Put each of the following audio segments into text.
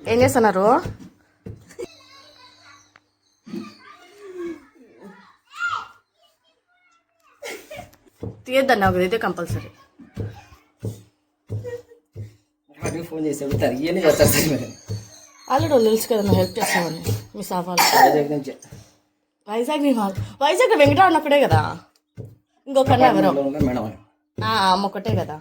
ఏం చేస్తున్నారు? తీయద్దండి నాకు ఇదైతే కంపల్సరీ. ఫోన్ చేసి ఇవన్నీ ఆల్రెడీ వాళ్ళు తెలుసు కదా హెల్ప్ చేస్తామని మీ సాఫాలు వైజాగ్ నుంచి. వైజాగ్ వైజాగ్ వెంకటరావు ఒక్కడే కదా? ఉన్నారు మేడం. అమ్మ ఒకటే కదా.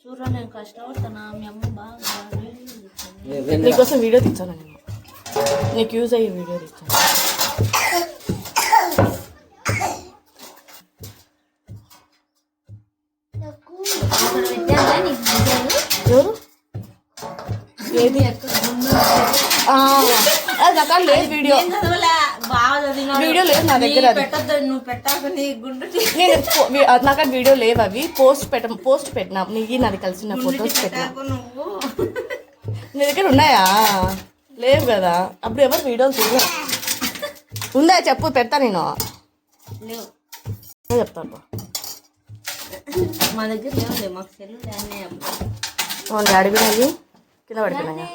చూడరా నేను కష్టపడుతున్నా మీ అమ్మ బాగా నీకోసం వీడియో తెచ్చాను నేను. నీకు యూజ్ అయ్యే వీడియో వీడియోలు? ఎవరు? ఏది ఆ, అది నాకు లేదు వీడియో. వీడియో లేదు నా దగ్గర నీ నీ నేను అది నాకు వీడియో లేవు అవి. పోస్ట్ పెట్ట పోస్ట్ పెట్టినా. నీకు నాది కలిసిన గుండు టీ ఫొటోస్ పెట్టినా. నీ దగ్గర ఉన్నాయా? లేవు కదా. అప్పుడు ఎవరు వీడియోలు చూడరు ఉందా చెప్పు పెడతా నేను. చెప్తాను మా దగ్గర అడిగినవి కింద పడిపోయినాయా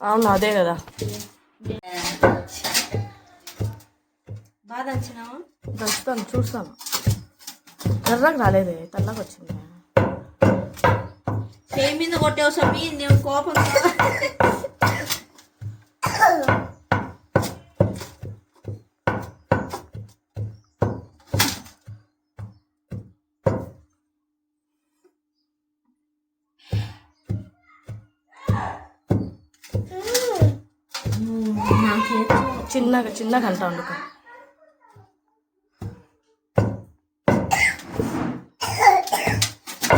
అవును అదే కదా. బాగా వచ్చినావా దంచుతాను చూస్తాను. ఎర్రగా రాలేదే తెల్లగా వచ్చింది. చేయి మీద కొట్టావు సమి నేను కోపం చిన్నగా చిన్నగా అంటా ఉండు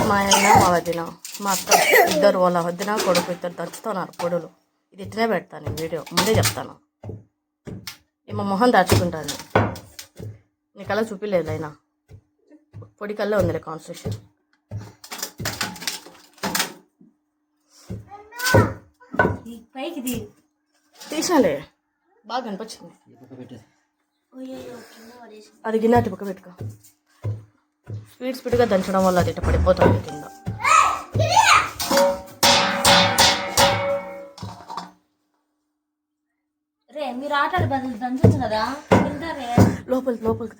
మా ఆయన మా వదిన మా అక్క ఇద్దరు వాళ్ళ వదిన కొడుకు ఇద్దరు దంచుతున్నారు పొడులు ఇది ఇట్లనే పెడతాను వీడియో. ముందే చెప్తాను. ఏమో మొహం దాచుకుంటాను. నీ కళ్ళ చూపిలేదు అయినా. పొడి కల్లా ఉంది కాన్స్టిట్యూషన్ ఈ పైకి ది తీసినాలే బాగా కనిపించింది. అది గిన్నె అటు పక్క పెట్టుకో. స్పీడ్ స్పీడ్గా దంచడం వల్ల అది ఇట్లా పడిపోతుంది కింద. రే మీరు ఆటలు బదులు దంచచ్చు కదా? లోపలికి లోపలికి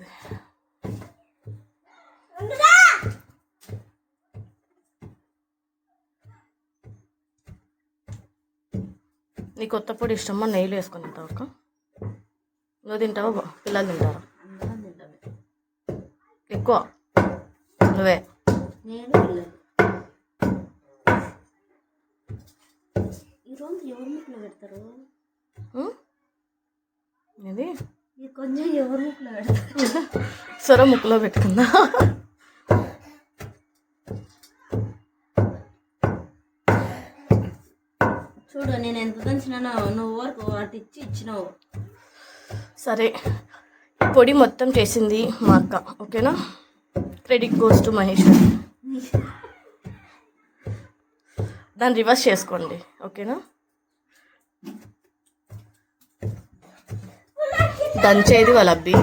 నీ కొత్త పొడి ఇష్టమా నెయ్యిలు వేసుకొని తింటావు అక్క? నువ్వు తింటావా పిల్లలు తింటారా? ఎక్కువ? నువ్వే? ఈరోజు ఎవరి ముక్కులో పెడతారు? ఇది కొంచెం ఎవరి ముక్కులో పెడతారు? సొర ముక్కులో పెట్టుకుందా? చూడు నేను ఎంత దంచినానో నువ్వు వరకు అటు ఇచ్చి ఇచ్చినావు. సరే పొడి మొత్తం చేసింది మా అక్క ఓకేనా? Credit goes to Mahesh. దాన్ని రివర్స్ చేసుకోండి ఓకేనా? దంచేది వాళ్ళ అబ్బి.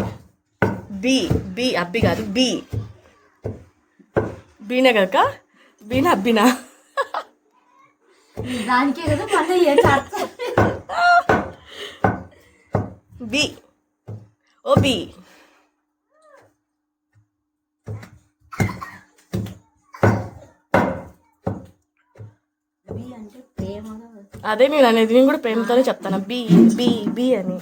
బి బి అబ్బి కాదు బి. బీనే కనుక బీనా అబ్బినా? దానికే కదా మళ్ళీ ఏం బి ఓ బి అదే నేను అనేది నేను కూడా ప్రేమతోనే చెప్తాను. బి బి బి అని.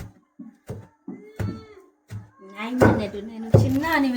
నేను చిన్న అని